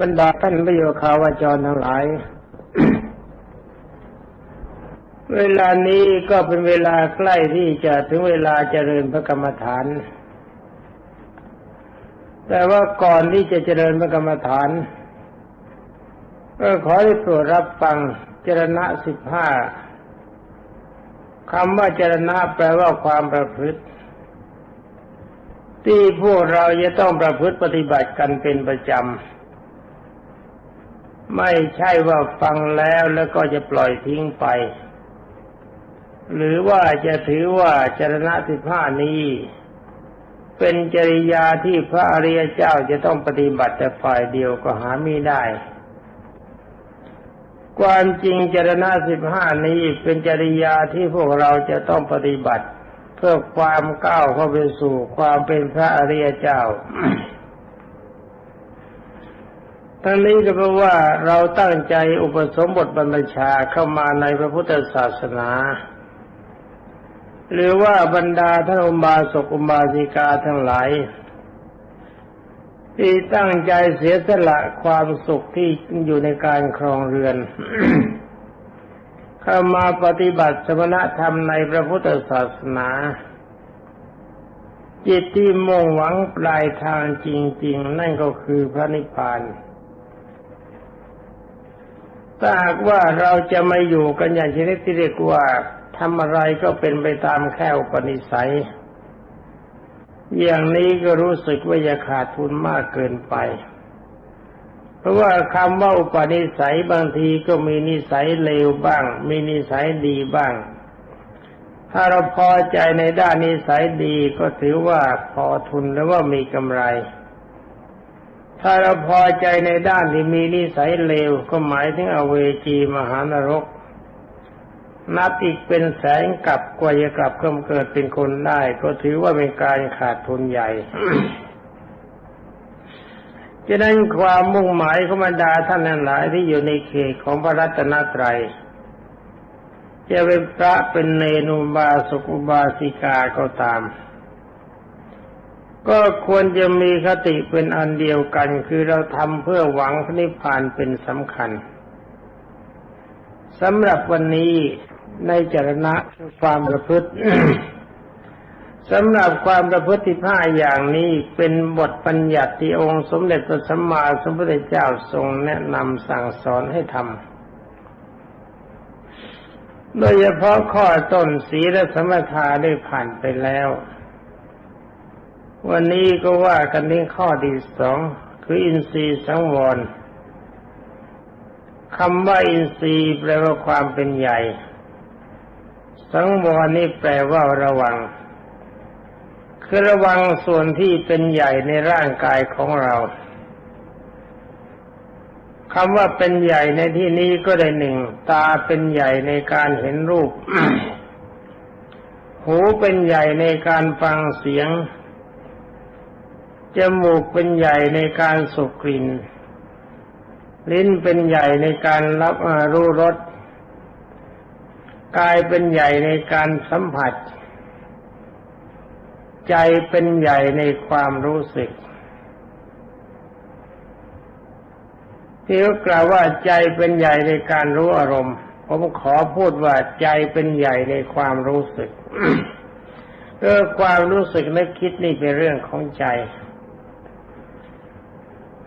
บรรดาท่านประโยคาวาจรทั้งหลาย เวลานี้ก็เป็นเวลาใกล้ที่จะถึงเวลาเจริญพระกรรมฐาน แต่ว่าก่อนที่จะเจริญพระกรรมฐานก็ขอให้โปรดรับฟังเจรณะสิบห้าคำว่าเจรณะแปลว่าความประพฤติ ที่พวกเราจะต้องประพฤติปฏิบัติกันเป็นประจำ ไม่ใช่ว่าฟังแล้วแล้วก็จะปล่อยทิ้งไป หรือว่าจะถือว่าจรณะสิบห้านี้ เป็นจริยาที่พระอริยเจ้าจะต้องปฏิบัติแต่ฝ่ายเดียวก็หาไม่ได้ ความจริงจรณะสิบห้านี้เป็นจริยาที่พวกเราจะต้องปฏิบัติ เพื่อความก้าวเข้าไปสู่ความเป็นพระอริยเจ้า ทั้งนี้ก็เพราะว่าเราตั้งใจอุปสมบทบรรพชาเข้ามาในพระพุทธศาสนา หรือว่าบรรดาท่านอุบาสกอุบาสิกาทั้งหลายที่ตั้งใจเสียสละความสุขที่อยู่ในการครองเรือน เข้ามาปฏิบัติสมณธรรมในพระพุทธศาสนา จิตที่มุ่งหวังปลายทางจริง ๆ นั่นก็คือพระนิพพาน ถ้าหากว่าเราจะไม่อยู่กันอย่างชนิดที่เรียกว่าทำอะไรก็เป็นไปตามแค่อุปนิสัย อย่างนี้ก็รู้สึกว่าจะขาดทุนมากเกินไป เพราะว่าคำว่าอุปนิสัยบางทีก็มีนิสัยเลวบ้าง มีนิสัยดีบ้าง ถ้าเราพอใจในด้านนิสัยดีก็ถือว่าพอทุนแล้วว่ามีกำไร ถ้าเราพอใจในด้านที่มีนิสัยเลวก็หมายถึงอเวจีมหานรก นับอีกเป็นแสนกลับกว่าจะกลับก็เกิดเป็นคนได้ ก็ถือว่าเป็นการขาดทุนใหญ่จะนั้นความมุ่งหมายของบรรดาท่านหลายที่อยู่ในเขตของพระรัตนตรัยจะเป็นพระเป็นเนนุบาสุกุบาสิกาก็ตาม ก็ควรจะมีคติเป็นอันเดียวกัน คือเราทำเพื่อหวังพระนิพพานเป็นสำคัญสำหรับวันนี้ในจรณะความประพฤติสำหรับความประพฤติผ้าอย่างนี้เป็นบทปัญญัติที่องค์สมเด็จพระสัมมาสัมพุทธเจ้าทรงแนะนำสั่งสอนให้ทำโดยเฉพาะข้อต้นศีลสมถาได้ผ่านไปแล้ว วันนี้ก็ว่ากันที่ข้อที่สองคืออินทรีย์สังวรคำว่าอินทรีย์แปลว่าความเป็นใหญ่ สังวรนี่แปลว่าระวัง คือระวังส่วนที่เป็นใหญ่ในร่างกายของเราคำว่าเป็นใหญ่ในที่นี้ก็ได้หนึ่ง ตาเป็นใหญ่ในการเห็นรูป หูเป็นใหญ่ในการฟังเสียง จมูกเป็นใหญ่ในการสูบกลิ่น ลิ้นเป็นใหญ่ในการรับรู้รส กายเป็นใหญ่ในการสัมผัส ใจเป็นใหญ่ในความรู้สึกที่เขากล่าวว่าใจเป็นใหญ่ในการรู้อารมณ์ผมขอพูดว่าใจเป็นใหญ่ในความรู้สึกเออความรู้สึกนึกคิดนี่เป็นเรื่องของใจ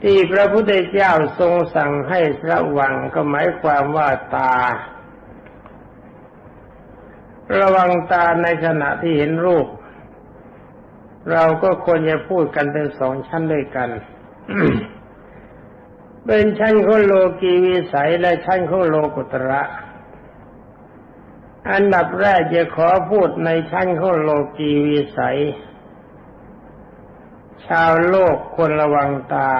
ที่พระพุทธเจ้าทรงสั่งให้ระวังก็หมายความว่าตา ระวังตาในขณะที่เห็นรูป เราก็ควรจะพูดกันเป็นสองชั้นด้วยกันเป็นชั้นของโลกีวิสัยและชั้นของโลกุตระ อันดับแรกจะขอพูดในชั้นของโลกีวิสัย ชาวโลกควรระวังตา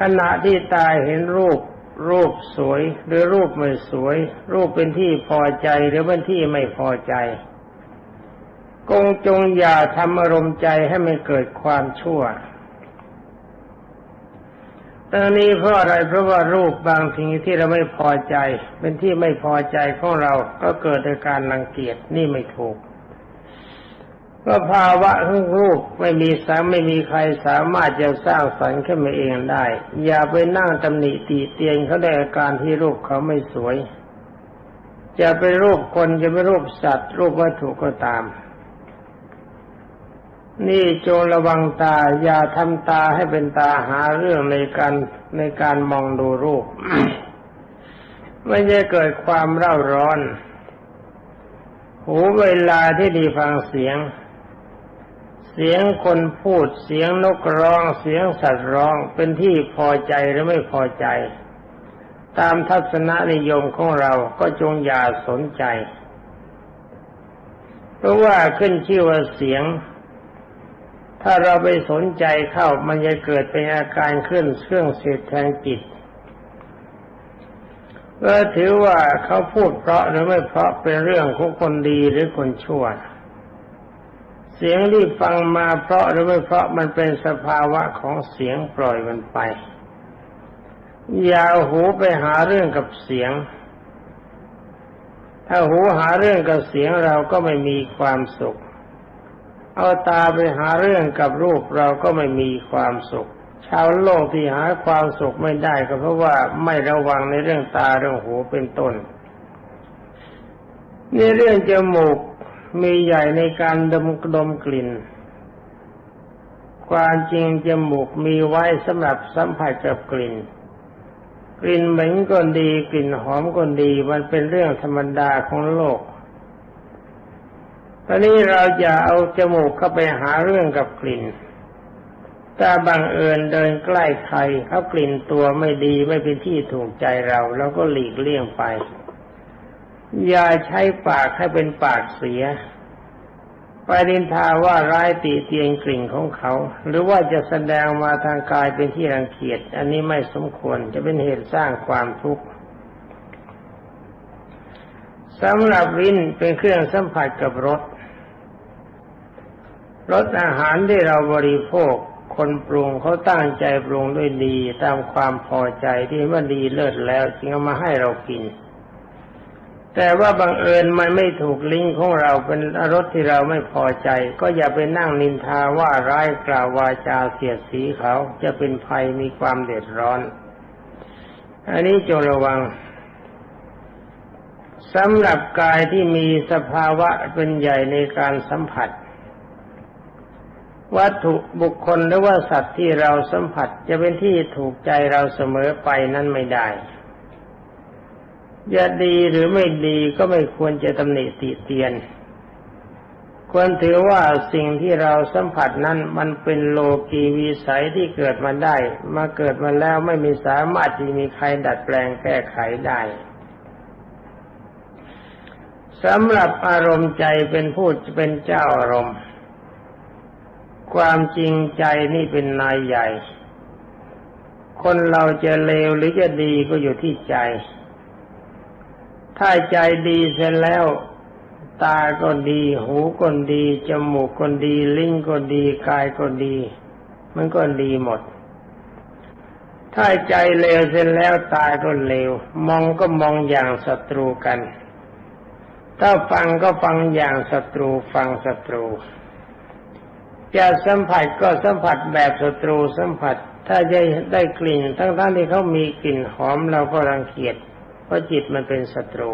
ขณะที่ตาเห็นรูป รูปสวย หรือรูปไม่สวย รูปเป็นที่พอใจหรือเป็นที่ไม่พอใจกงจงอย่าทำอารมณ์ใจให้มันเกิดความชั่วตอนนี้เพราะอะไรเพราะว่ารูปบางทีที่เราไม่พอใจ เป็นที่ไม่พอใจของเราก็เกิดจาการรังเกียจนี่ไม่ถูก ก็ภาวะของรูปไม่มีสามไม่มีใครสามารถจะสร้างสรรค์ขึ้นมาเองได้ อย่าไปนั่งตำหนิตีเตียนเขาได้อาการที่รูปเขาไม่สวย จะเป็นรูปคนจะเป็นรูปสัตว์ รูปวัตถุก็ตาม นี่จงระวังตา อย่าทำตาให้เป็นตาหาเรื่องในการในการมองดูรูป ไม่ใช่เกิดความเร่าร้อนหูเวลาที่ดีฟังเสียง เสียงคนพูดเสียงนกร้องเสียงสัตว์ร้องเป็นที่พอใจหรือไม่พอใจ ตามทัศนนิยมของเราก็จงอย่าสนใจ เพราะว่าขึ้นชื่อว่าเสียง ถ้าเราไปสนใจเข้ามันจะเกิดเป็นอาการขึ้นเครื่องเสียดแทงจิตก็ถือว่าเขาพูดเพราะหรือไม่เพราะเป็นเรื่องของคนดีหรือคนชั่ว เสียงที่ฟังมาเพราะหรือไม่เพราะมันเป็นสภาวะของเสียงปล่อยมันไป อย่าหูไปหาเรื่องกับเสียง ถ้าหูหาเรื่องกับเสียงเราก็ไม่มีความสุข เอาตาไปหาเรื่องกับรูปเราก็ไม่มีความสุข ชาวโลกที่หาความสุขไม่ได้ก็เพราะว่าไม่ระวังในเรื่องตาเรื่องหูเป็นต้นในเรื่องจมูก มีใหญ่ในการดมดมกลิ่น ความจริงจมูกมีไว้สำหรับสัมผัสกับกลิ่น กลิ่นเหม็นก็ดีกลิ่นหอมก็ดีมันเป็นเรื่องธรรมดาของโลกตอนนี้เราจะเอาจมูกเข้าไปหาเรื่องกับกลิ่น ถ้าบังเอิญเดินใกล้ใครเขากลิ่นตัวไม่ดีไม่เป็นที่ถูกใจเราเราก็หลีกเลี่ยงไป อย่าใช้ปากให้เป็นปากเสียไปดินทาว่าร้ายตีเตียงกลิ่นของเขา หรือว่าจะแสดงมาทางกายเป็นที่รังเกียจอันนี้ไม่สมควรจะเป็นเหตุสร้างความทุกข์สำหรับวินเป็นเครื่องสัมผัสกับรสรสอาหารที่เราบริโภค คนปรุงเขาตั้งใจปรุงด้วยดีตามความพอใจที่ว่าดีเลิศแล้วจึงเอามาให้เรากิน แต่ว่าบังเอิญมันไม่ถูกลิงของเราเป็นรสที่เราไม่พอใจ ก็อย่าไปนั่งนินทาว่าร้ายกล่าววาจาเสียดสีเขาจะเป็นภัยมีความเดือดร้อน อันนี้จงระวังสำหรับกายที่มีสภาวะเป็นใหญ่ในการสัมผัส วัตถุบุคคลหรือว่าสัตว์ที่เราสัมผัสจะเป็นที่ถูกใจเราเสมอไปนั้นไม่ได้ จะดีหรือไม่ดีก็ไม่ควรจะตำหนิติเตียน ควรถือว่าสิ่งที่เราสัมผัสนั้นมันเป็นโลกีวิสัยที่เกิดมาได้ มาเกิดมาแล้วไม่มีสามารถที่มีใครดัดแปลงแก้ไขได้สำหรับอารมณ์ใจเป็นผู้เป็นเจ้าอารมณ์ ความจริงใจนี่เป็นนายใหญ่ คนเราจะเลวหรือจะดีก็อยู่ที่ใจ ถ้าใจดีเสร็จแล้ว ตาก็ดี หูก็ดี จมูกก็ดี ลิ้นก็ดี กายก็ดี มันก็ดีหมด ถ้าใจเลวเสร็จแล้วตาก็เลว มองก็มองอย่างศัตรูกัน ถ้าฟังก็ฟังอย่างศัตรูฟังศัตรูจะสัมผัสก็สัมผัสแบบศัตรูสัมผัส ถ้าจะได้กลิ่นทั้งๆที่เขามีกลิ่นหอมเราก็รังเกียจ เพราะจิตมันเป็นศัตรู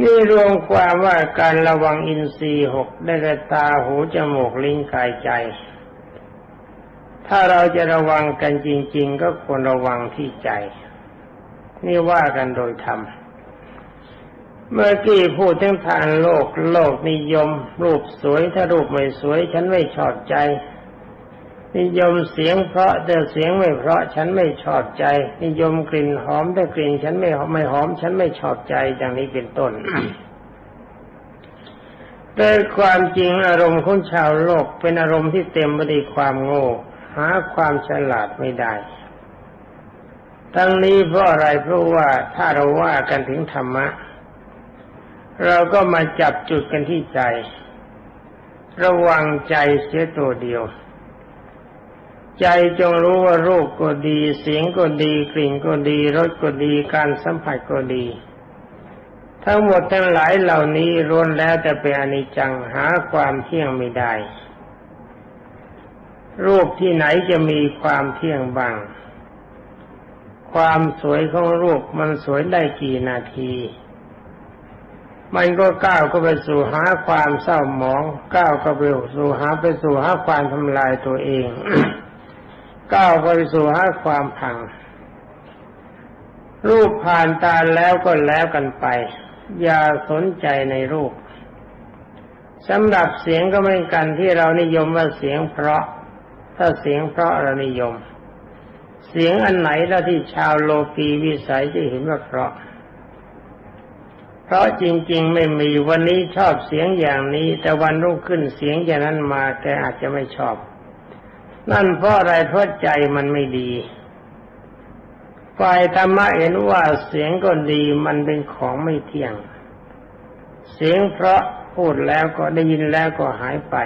นี่รวมความว่าการระวังอินทรีย์หกได้แก่ตาหูจมูกลิ้นกายใจ ถ้าเราจะระวังกันจริง ๆ ก็ควรระวังที่ใจ นี่ว่ากันโดยธรรมเมื่อกี้พูดถึงทางโลก โลกนิยม รูปสวยถ้ารูปไม่สวย ฉันไม่ชอบใจ นิยมเสียงเพราะแต่เสียงไม่เพราะฉันไม่ชอบใจ นิยมกลิ่นหอมแต่กลิ่นฉันไม่ไม่หอม ฉันไม่ชอบใจอย่างนี้เป็นต้นแต่ความจริงอารมณ์ของชาวโลกเป็นอารมณ์ที่เต็มไปด้วยความโง่ หาความฉลาดไม่ได้ ทั้งนี้เพราะอะไรเพราะว่าถ้าเราว่ากันถึงธรรมะ เราก็มาจับจุดกันที่ใจ ระวังใจเสียตัวเดียว ใจจงรู้ว่ารูปก็ดี เสียงก็ดี กลิ่นก็ดีรสก็ดีการสัมผัสก็ดี ทั้งหมดทั้งหลายเหล่านี้ล้วนแล้วแต่เป็นอนิจจังหาความเที่ยงไม่ได้ รูปที่ไหนจะมีความเที่ยงบ้างความสวยของรูปมันสวยได้กี่นาที มันก็ก้าวก็ไปสู่หาความเศร้าหมอง ก้าวก็ไปสู่หาไปสู่หาความทำลายตัวเอง ก้าวไปสู่หาความพัง รูปผ่านตาแล้วก็แล้วกันไป อย่าสนใจในรูปสำหรับเสียงก็เหมือนกันที่เรานิยมว่าเสียงเพราะ ถ้าเสียงเพราะเรานิยม เสียงอันไหนแล้วที่ชาวโลกีวิสัยจะเห็นว่าเพราะ เพราะจริง ๆ ไม่มีวันนี้ชอบเสียงอย่างนี้ แต่วันรุ่งขึ้นเสียงอย่างนั้นมาแกอาจจะไม่ชอบ นั่นเพราะอะไรเพราะใจมันไม่ดีฝ่ายธรรมะเห็นว่าเสียงก็ดีมันเป็นของไม่เที่ยง เสียงเพราะพูดแล้วก็ได้ยินแล้วก็หายไป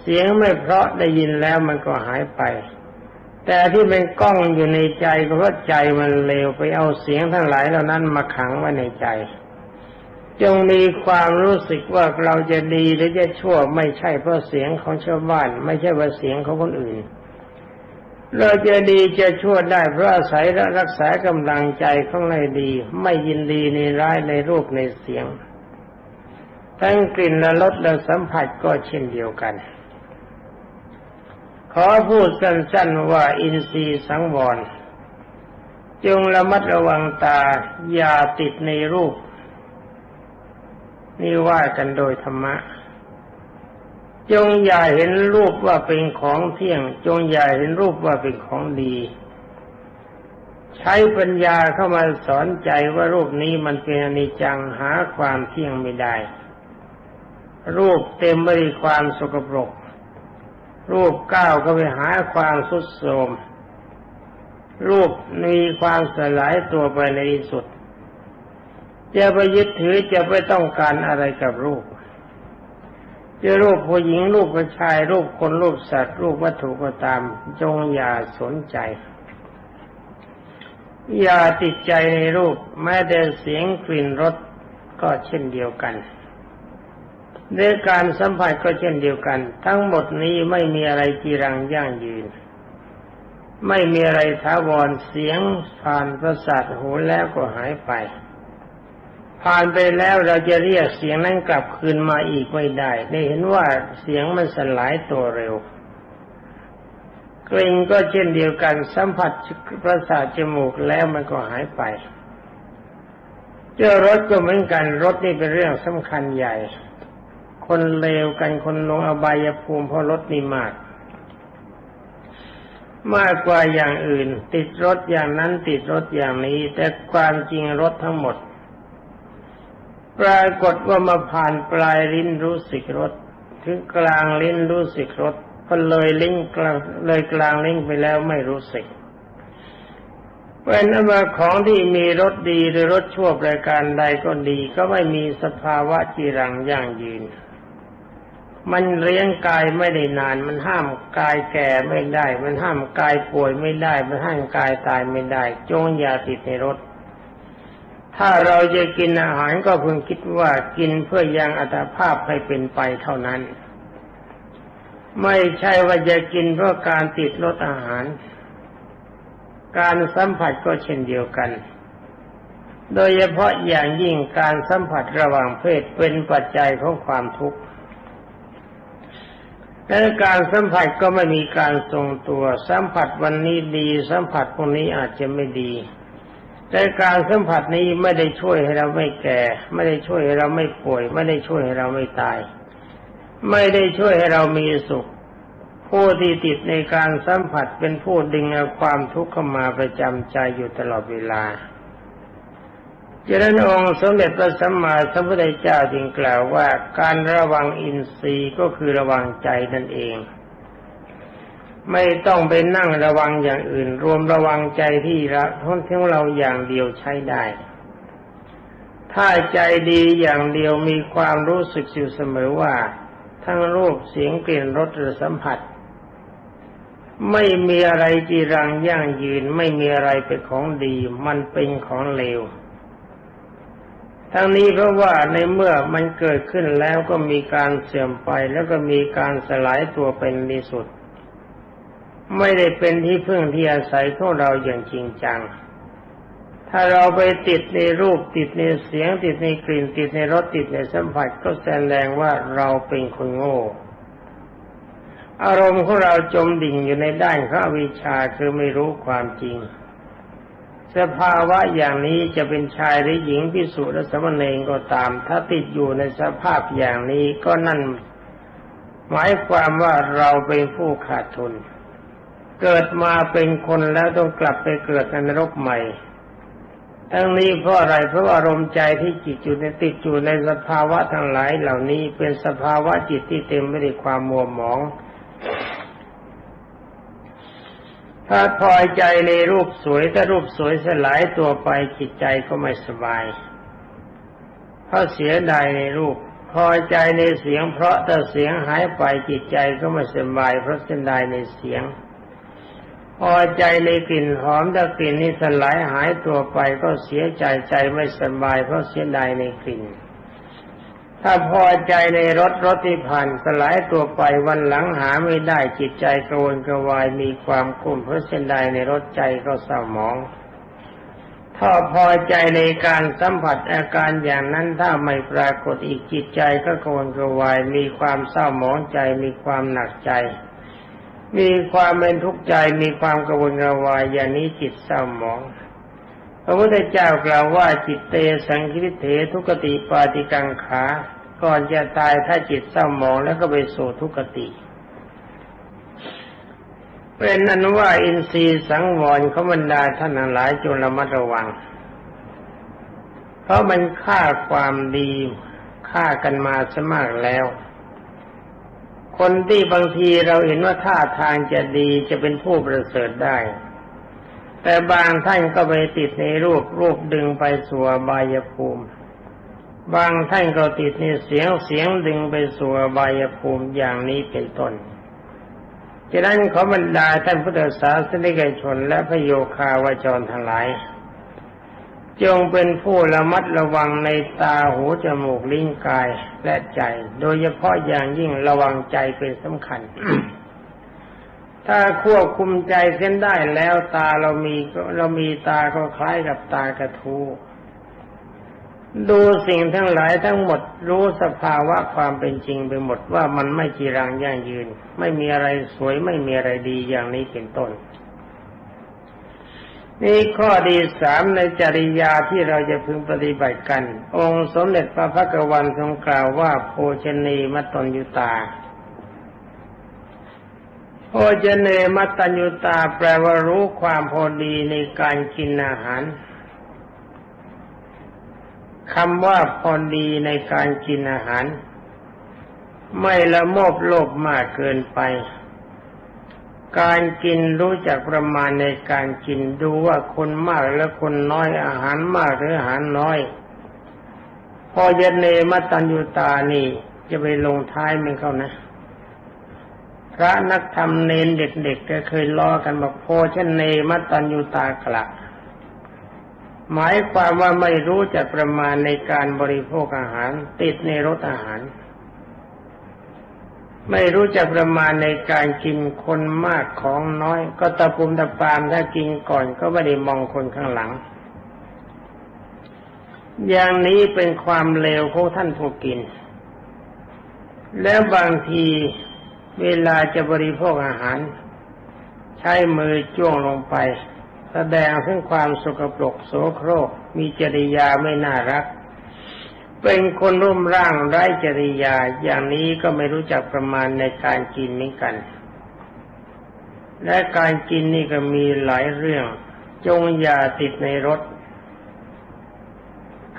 เสียงไม่เพราะได้ยินแล้วมันก็หายไป แต่ที่เป็นกล้องอยู่ในใจก็เพราะใจมันเลวไปเอาเสียงทั้งหลายเหล่านั้นมาขังไว้ในใจ จงมีความรู้สึกว่าเราจะดีหรือจะชั่วไม่ใช่เพราะเสียงของชาวบ้าน ไม่ใช่ว่าเสียงของคนอื่น เราจะดีจะชั่วได้เพราะอาศัยและรักษากำลังใจของในดี ไม่ยินดีในร้ายในรูปในเสียง ทั้งกลิ่นและรสและสัมผัสก็เช่นเดียวกัน ขอพูดสั้นๆว่าอินทรีย์สังวรจงระมัดระวังตาอย่าติดในรูป นี่ว่ากันโดยธรรมะ จงอย่าเห็นรูปว่าเป็นของเที่ยง จงอย่าเห็นรูปว่าเป็นของดี ใช้ปัญญาเข้ามาสอนใจว่ารูปนี้มันเป็นอนิจจังหาความเที่ยงไม่ได้ รูปเต็มไปด้วยความสกปรก รูปก้าวก็ไปหาความสุดโทมรูปมีความสลายตัวไปในที่สุด จะไปยึดถือจะไปต้องการอะไรกับรูปจะรูปผู้หญิงรูปผู้ชายรูปคนรูปสัตว์รูปวัตถุก็ตาม จงอย่าสนใจ อย่าติดใจในรูป แม้แต่เสียงกลิ่นรสก็เช่นเดียวกันในการสัมผัสก็เช่นเดียวกัน ทั้งหมดนี้ไม่มีอะไรจีรังยั่งยืน ไม่มีอะไรท้าวรเสียงผ่านประสาทหูแล้วก็หายไป ผ่านไปแล้วเราจะเรียกเสียงนั้นกลับคืนมาอีกไม่ได้ ได้เห็นว่าเสียงมันสลายตัวเร็วกลิ่นก็เช่นเดียวกันสัมผัสประสาทจมูกแล้วมันก็หายไปเจอรถก็เหมือนกันรถนี่เป็นเรื่องสำคัญใหญ่ คนเลวกันคนลงอบายภูมิเพราะรถนี่มาก มากกว่าอย่างอื่น ติดรถอย่างนั้นติดรถอย่างนี้ แต่ความจริงรถทั้งหมด ปรากฏว่ามาผ่านปลายลิ้นรู้สึกรสถึงกลางลิ้นรู้สึกรสพอเลยลิ้นกลางเลยกลางลิ้นไปแล้วไม่รู้สึกเป็นอมาของที่มีรสดีหรือรสชั่วประการใดก็ดี ก็ไม่มีสภาวะจีรังยั่งยืน มันเลี้ยงกายไม่ได้นาน มันห้ามกายแก่ไม่ได้ มันห้ามกายป่วยไม่ได้ มันห้ามกายตายไม่ได้ จงอย่าติดในรส ถ้าเราจะกินอาหารก็พึงคิดว่ากินเพื่อยังอัตภาพให้เป็นไปเท่านั้น ไม่ใช่ว่าจะกินเพราะการติดรสอาหาร การสัมผัสก็เช่นเดียวกัน โดยเฉพาะอย่างยิ่งการสัมผัสระหว่างเพศเป็นปัจจัยของความทุกข์และการสัมผัสก็ไม่มีการทรงตัว สัมผัสวันนี้ดี สัมผัสพรุ่งนี้อาจจะไม่ดี แต่การสัมผัสนี้ไม่ได้ช่วยให้เราไม่แก่ ไม่ได้ช่วยให้เราไม่ป่วย ไม่ได้ช่วยให้เราไม่ตาย ไม่ได้ช่วยให้เรามีสุข ผู้ที่ติดในการสัมผัสเป็นผู้ดึงเอาความทุกข์เข้ามาประจำใจอยู่ตลอดเวลาจนั้นองสมเด็จพระสัมมาสัมพุทธเจ้าจึงกล่าวว่าการระวังอินทรีย์ก็คือระวังใจนั่นเอง ไม่ต้องไปนั่งระวังอย่างอื่น รวมระวังใจที่ละท้นเที่ยวเราอย่างเดียวใช้ได้ ถ้าใจดีอย่างเดียวมีความรู้สึกอยู่เสมอว่า ทั้งรูปเสียงกลิ่นรสหรือสัมผัส ไม่มีอะไรจีรังยั่งยืนไม่มีอะไรเป็นของดี มันเป็นของเลวทั้งนี้เพราะว่าในเมื่อมันเกิดขึ้นแล้วก็มีการเสื่อมไปแล้วก็มีการสลายตัวเป็นที่สุด ไม่ได้เป็นที่พึ่งที่อาศัยของเราอย่างจริงจัง ถ้าเราไปติดในรูปติดในเสียง ติดในกลิ่น ติดในรสติดในสัมผัสก็แสดงว่าเราเป็นคนโง่ อารมณ์ของเราจมดิ่งอยู่ในด้านข้าวิชาคือไม่รู้ความจริง สภาวะอย่างนี้จะเป็นชายหรือหญิงพิสุและสมณเณรก็ตาม ถ้าติดอยู่ในสภาพอย่างนี้ก็นั่นหมายความว่าเราเป็นผู้ขาดทุน เกิดมาเป็นคนแล้วต้องกลับไปเกิดในนรกใหม่ ทั้งนี้เพราะอะไรเพราะอารมณ์ใจที่จิตอยู่ในติดอยู่ในสภาวะทั้งหลายเหล่านี้เป็นสภาวะจิตที่เต็มไปด้วยความมัวหมอง ถ้าพอใจในรูปสวยถ้ารูปสวยสลายตัวไปจิตใจก็ไม่สบายเพราะเสียดายในรูปพอใจในเสียงเพราะถ้าเสียงหายไปจิตใจก็ไม่สบายเพราะเสียดายในเสียง พอใจในกลิ่นหอมถ้ากลิ่นนี้สลายหายตัวไปก็เสียใจใจไม่สบายเพราะเสียดายในกลิ่น ถ้าพอใจในรถรถที่ผ่านสลายตัวไปวันหลังหาไม่ได้จิตใจกระวนกระวายมีความกุ้มเพราะเส้นใดในรถใจก็เศร้าหมอง ถ้าพอใจในการสัมผัสอาการอย่างนั้นถ้าไม่ปรากฏอีกจิตใจก็กระวนกระวายมีความเศร้าหมองใจมีความหนักใจ มีความเป็นทุกข์ใจมีความกระวนกระวายอย่างนี้จิตเศร้าหมอง พระพุทธเจ้ากล่าวว่าจิตเตสังคิเถทุกติปาติกังขา ก่อนจะตายถ้าจิตเศร้าหมองแล้วก็ไปสู่ทุกติ เป็นอนุว่าอินทรีย์สังวรเขาบรรดาท่านหลายจงระมัดระวัง เพราะมันฆ่าความดีฆ่ากันมาซะมากแล้ว คนที่บางทีเราเห็นว่าท่าทางจะดีจะเป็นผู้ประเสริฐได้ แต่บางท่านก็ไปติดในรูปรูปดึงไปสู่บายภูมิ บางท่านก็ติดในเสียงเสียงดึงไปสู่บายภูมิอย่างนี้เป็นต้นฉะนั้นขอบรรดาท่านพุทธศาสนิกชนและพระโยคาวจรทั้งหลาย จงเป็นผู้ระมัดระวังในตาหูจมูกลิ้นกายและใจ โดยเฉพาะอย่างยิ่งระวังใจเป็นสำคัญ ถ้าควบคุมใจเส้นได้แล้วตาเรามีเรามีตาก็คล้ายกับตากระทูดูสิ่งทั้งหลายทั้งหมดรู้สภาวะความเป็นจริงไปหมดว่ามันไม่จีรังยั่งยืน ไม่มีอะไรสวยไม่มีอะไรดีอย่างนี้เป็นต้น นี่ข้อดีสามในจริยาที่เราจะพึงปฏิบัติกัน องค์สมเด็จพระพักวันทรงกล่าวว่าโภชนีมัตตนยุตาโอเจเนมัตตยุตาแปลว่ารู้ความพอดีในการกินอาหารคำว่าพอดีในการกินอาหาร ไม่ละโมบโลภมากเกินไป การกินรู้จักประมาณในการกินดูว่าคนมากและคนน้อยอาหารมากหรืออาหารน้อย พอเยเนมัตัญญุตานี่จะไปลงท้ายมันเขานะ พระนักธรรมเนนเด็กๆก็เคยล้อกันบอกโพชนเนมัตตัญญูตากละหมายความว่าไม่รู้จักประมาณในการบริโภคอาหาร ติดในรสอาหาร ไม่รู้จักประมาณในการกินคนมากของน้อย ก็ตะปุมตะปามถ้ากินก่อนก็ไม่ได้มองคนข้างหลัง อย่างนี้เป็นความเลวของท่านผู้กิน แล้วบางทีเวลาจะบริโภคอาหาร ใช้มือจ้วงลงไป แสดงถึงความสกปรกโสโครกมีจริยาไม่น่ารัก เป็นคนรุ่มร่างไร้จริยาอย่างนี้ก็ไม่รู้จักประมาณในการกินเหมือนกัน และการกินนี่ก็มีหลายเรื่อง จงอย่าติดในรถ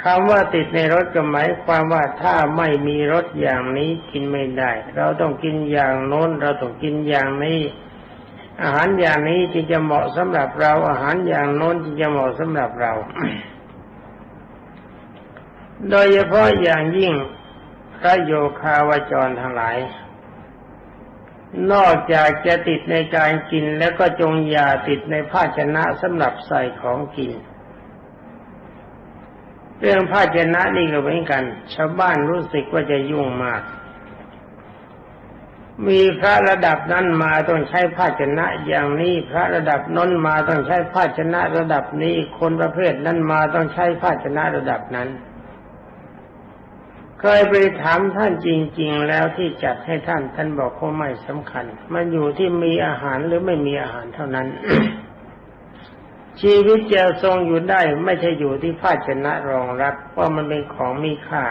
คำว่าติดในรถก็หมายความว่าถ้าไม่มีรถอย่างนี้กินไม่ได้ เราต้องกินอย่างโน้น เราต้องกินอย่างนี้ อาหารอย่างนี้จึงจะเหมาะสำหรับเรา อาหารอย่างโน้นจึงจะเหมาะสำหรับเรา โดยเฉพาะอย่างยิ่งพระโยคาวจรทั้งหลาย นอกจากจะติดในการกินแล้วก็จงอย่าติดในภาชนะสำหรับใส่ของกิน เรื่องภาชนะนี่ก็เหมือนกัน ชาวบ้านรู้สึกว่าจะยุ่งมาก มีพระระดับนั้นมาต้องใช้ภาชนะอย่างนี้พระระดับน้นมาต้องใช้ภาชนะระดับนี้ คนประเภทนั้นมาต้องใช้ภาชนะระดับนั้น เคยไปถามท่านจริง ๆ แล้วที่จัดให้ท่านท่านบอกว่าไม่สำคัญ มันอยู่ที่มีอาหารหรือไม่มีอาหารเท่านั้น ชีวิตจะทรงอยู่ได้ ไม่ใช่อยู่ที่ภาชนะรองรับเพราะมันเป็นของมีค่า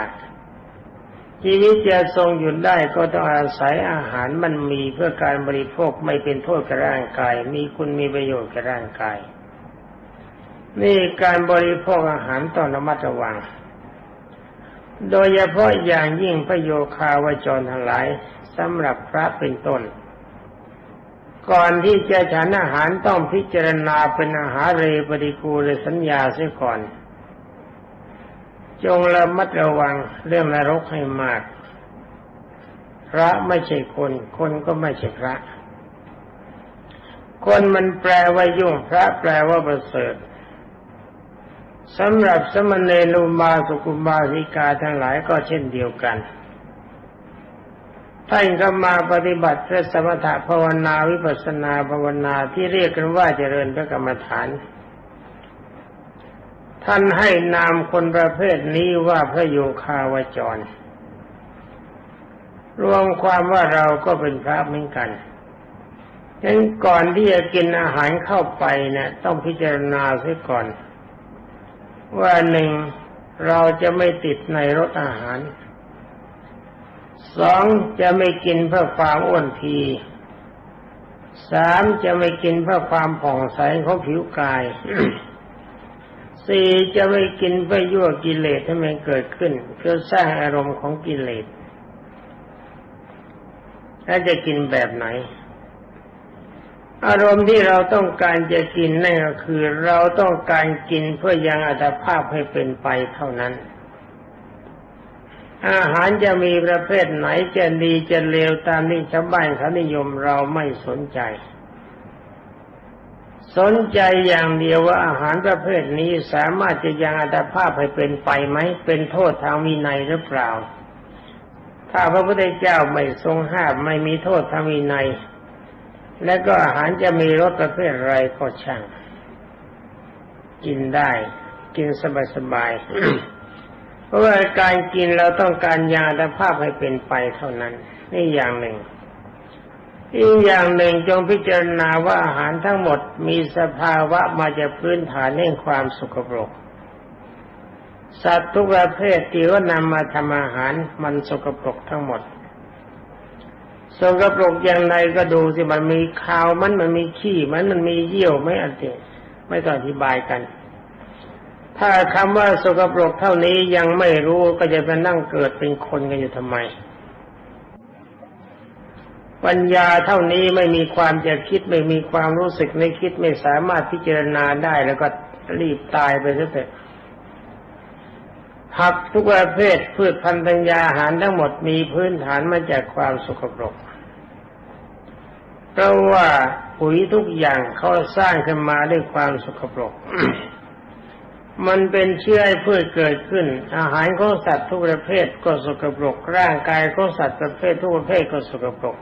ชีวิตจะทรงอยู่ได้ก็ต้องอาศัยอาหารมันมีเพื่อการบริโภคไม่เป็นโทษกับร่างกาย มีคุณมีประโยชน์กับร่างกาย นี่การบริโภคอาหารต้องระมัดระวัง โดยเฉพาะอย่างยิ่งพระโยคาวจรทั้งหลายสำหรับพระเป็นต้น ก่อนที่จะฉันอาหารต้องพิจารณาเป็นอาหารเรปฏิกูลสัญญาเสียก่อน จงระมัดระวังเรื่องนรกให้มาก พระไม่ใช่คน คนก็ไม่ใช่พระ คนมันแปลว่ายุ่งพระแปลว่าประเสริฐ สำหรับสมณเณรุมาสุกุมาสิกาทั้งหลายก็เช่นเดียวกัน ท่านก็มาปฏิบัติพระสมถะภาวนาวิปัสนาภาวนาที่เรียกกันว่าเจริญพระกรรมฐาน ท่านให้นามคนประเภทนี้ว่าพระโยคาวจร รวมความว่าเราก็เป็นพระเหมือนกันฉะนั้นก่อนที่จะกินอาหารเข้าไปเนะี่ยต้องพิจารณาเสียก่อน ว่าหนึ่งเราจะไม่ติดในรสอาหาร สองจะไม่กินเพื่อความอ้วนพีสามจะไม่กินเพื่อความผ่องใสของผิวกาย สี่จะไม่กินเพื่อยั่วกิเลสให้มันเกิดขึ้น เพื่อสร้างอารมณ์ของกิเลสถ้าจะกินแบบไหน อารมณ์ที่เราต้องการจะกินนั่นก็คือ เราต้องการกินเพื่อยังอัตภาพให้เป็นไปเท่านั้น อาหารจะมีประเภทไหนจะดีจะเลวตามที่ชาวบ้านเขานิยมเราไม่สนใจ สนใจอย่างเดียวว่าอาหารประเภทนี้สามารถจะยังอัตภาพให้เป็นไปไหมเป็นโทษทางวินัยหรือเปล่า ถ้าพระพุทธเจ้าไม่ทรงห้ามไม่มีโทษทางวินัย และก็อาหารจะมีรสประเภทไรก็ช่าง กินได้ กินสบายๆเพราะว่าการกินเราต้องการยาอัตภาพให้เป็นไปเท่านั้น นี่อย่างหนึ่ง อีกอย่างหนึ่งจงพิจารณาว่าอาหารทั้งหมดมีสภาวะมาจากพื้นฐานแห่งความสุขปรกสัตว์ทุกประเภทที่ว่านำมาทำอาหารมันสกปรกทั้งหมด สกปรกอย่างไรก็ดูสิมันมีคาวมันมันมีขี้มันมันมีเยี่ยวไม่อันเดไม่ต้องอธิบายกัน ถ้าคำว่าสกปรกเท่านี้ยังไม่รู้ก็จะไปนั่งเกิดเป็นคนกันอยู่ทำไม ปัญญาเท่านี้ไม่มีความจะคิดไม่มีความรู้สึกในคิดไม่สามารถพิจารณาได้แล้วก็รีบตายไปซะเถอะผักทุกประเภทพืชพันธุ์ยาอาหารทั้งหมดมีพื้นฐานมาจากความสกปรก เพราะว่าปุ๋ยทุกอย่างเขาสร้างขึ้นมาด้วยความสกปรก มันเป็นเชื้อให้พืชเกิดขึ้น อาหารของสัตว์ทุกประเภทก็สกปรก ร่างกายของสัตว์ประเภททุกประเภทก็สกปรก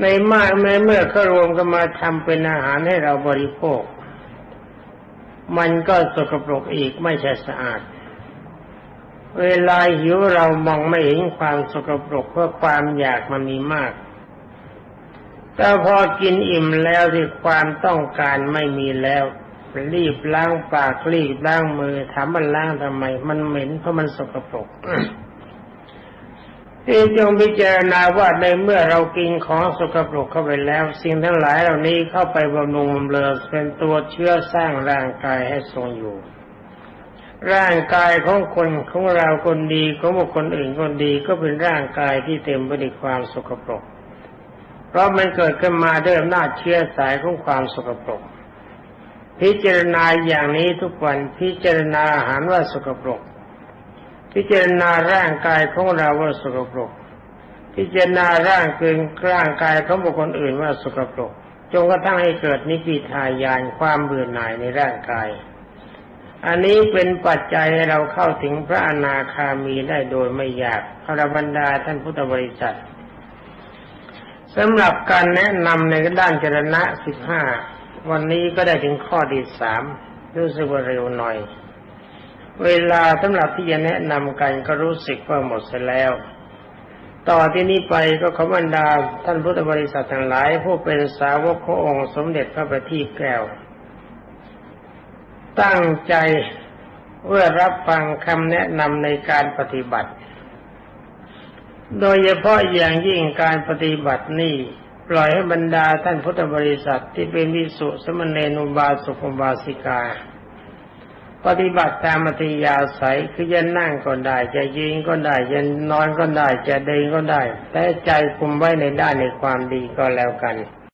ในมากแม้เมื่อเขารวมกันมาทำเป็นอาหารให้เราบริโภค มันก็สกปรกอีกไม่ใช่สะอาด เวลาหิวเรามองไม่เห็นความสกปรกเพราะความอยากมันมีมาก แต่พอกินอิ่มแล้วที่ความต้องการไม่มีแล้ว รีบล้างปากรีบล้างมือถามมันล้างทำไม มันเหม็นเพราะมันสกปรกที่จงพิจารณาว่าในเมื่อเรากินของสกปรกเข้าไปแล้ว สิ่งทั้งหลายเหล่านี้เข้าไปบำรุงบำเรอเป็นตัวเชื้อสร้างร่างกายให้ทรงอยู่ ร่างกายของคนของเราคนดีของบุคคลอื่นคนดีก็เป็นร่างกายที่เต็มไปด้วยความสกปรก เพราะมันเกิดขึ้นมาด้วยอำนาจเชื้อสายของความสกปรก พิจารณาอย่างนี้ทุกวันพิจารณาอาหารว่าสกปรก พิจารณาร่างกายของเราว่าสกปรก พิจารณาร่างเกินร่างกายของบุคคลอื่นว่าสกปรกจงกระทั่งให้เกิดนิพิทายานความเบื่อหน่ายในร่างกาย อันนี้เป็นปัจจัยให้เราเข้าถึงพระอนาคามีได้โดยไม่ยากอรบรรดาท่านพุทธบริษัท สำหรับการแนะนำในด้านจรณะสิบห้าวันนี้ก็ได้ถึงข้อที่สามรู้สึกว่าเร็วหน่อย เวลาสำหรับที่จะแนะนำกันก็รู้สึกว่าหมดเสียแล้ว ต่อที่นี้ไปก็ขอบรรดาท่านพุทธบริษัททั้งหลาย ผู้เป็นสาวกขององค์สมเด็จพระบัณฑิตแก้ว ตั้งใจเพื่อรับฟังคำแนะนำในการปฏิบัติ โดยเฉพาะอย่างยิ่งการปฏิบัตินี้ปล่อยให้บรรดาท่านพุทธบริษัทที่เป็นวิสุสมณเณรุบาสุขบาสิกา ปฏิบัติตามมัธยาศัยคือจะนั่งก็ได้จะยืนก็ได้จะนอนก็ได้จะเดินก็ได้ แต่ใจคุมไว้ในด้านในความดีก็แล้วกัน